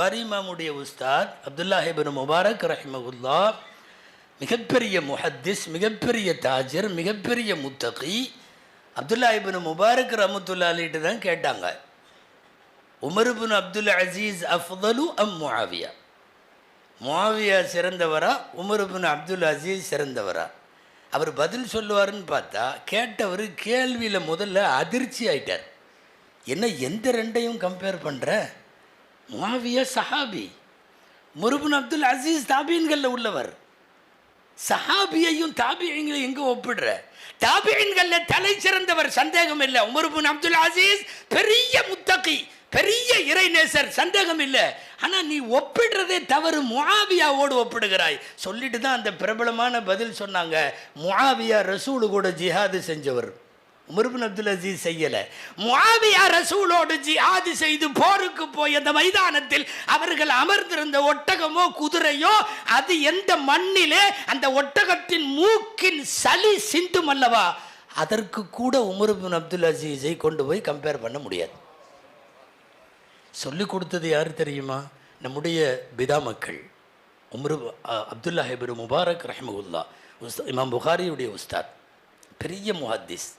புகாரி இமாமுடைய உஸ்தாத் அப்துல்லாஹிபின் முபாரக் ரஹிமகுல்லா மிகப்பெரிய முஹத்திஸ் மிகப்பெரிய தாஜர் மிகப்பெரிய முத்தகி. அப்துல்லாஹிபின் முபாரக் ரஹமத்துல்லா அலிட்டு தான் கேட்டாங்க. உமருபின் அப்துல் அசீஸ் அஃதலு அம் முஆவியா முஆவியா சிறந்தவரா? உமருபின் அப்துல் அசீஸ் சிறந்தவரா? அவர் பதில் சொல்லுவாருன்னு பார்த்தா கேட்டவர் கேள்வியில் முதல்ல அதிர்ச்சி ஆயிட்டார். என்ன எந்த ரெண்டையும் கம்பேர் பண்ணுற முஆவியா சஹாபி. முருபின் அப்துல் அசீஸ் தாபியன்களில் உள்ளவர். சஹாபியையும் தாபியங்களையும் எங்கே ஒப்பிடுற? தாபியன்களில் தலை சிறந்தவர் சந்தேகம் இல்லை. உமருபுன் அப்துல் அசீஸ் பெரிய முத்தகி பெரிய இறைநேசர் சந்தேகம் இல்லை. ஆனால் நீ ஒப்பிடுறதே தவறு. முவாவியாவோடு ஒப்பிடுகிறாய். சொல்லிட்டு தான் அந்த பிரபலமான பதில் சொன்னாங்க. முவாவியா ரசூலு கூட ஜிஹாது செஞ்சவர். உமர்பின் அப்துல் அசீஸ் செய்யலை. முஆவியா ரசூலோடு ஜிஹாது செய்து போருக்கு போய் அந்த மைதானத்தில் அவர்கள் அமர்ந்திருந்த ஒட்டகமோ குதிரையோ அது எந்த மண்ணிலே அந்த ஒட்டகத்தின் மூக்கின் சளி சிந்தும் அல்லவா? அதற்கு கூட உமர்பின் அப்துல் அசீஸை கொண்டு போய் கம்பேர் பண்ண முடியாது. சொல்லிக் கொடுத்தது யார் தெரியுமா? நம்முடைய பிதா மக்கள். உமரு அ- அப்துல்லா ஹிபிர் முபாரக் ரஹமுல்லா உஸ்தா இமாம் புகாரியுடைய உஸ்தாத். பெரிய முஹாத்திஸ்.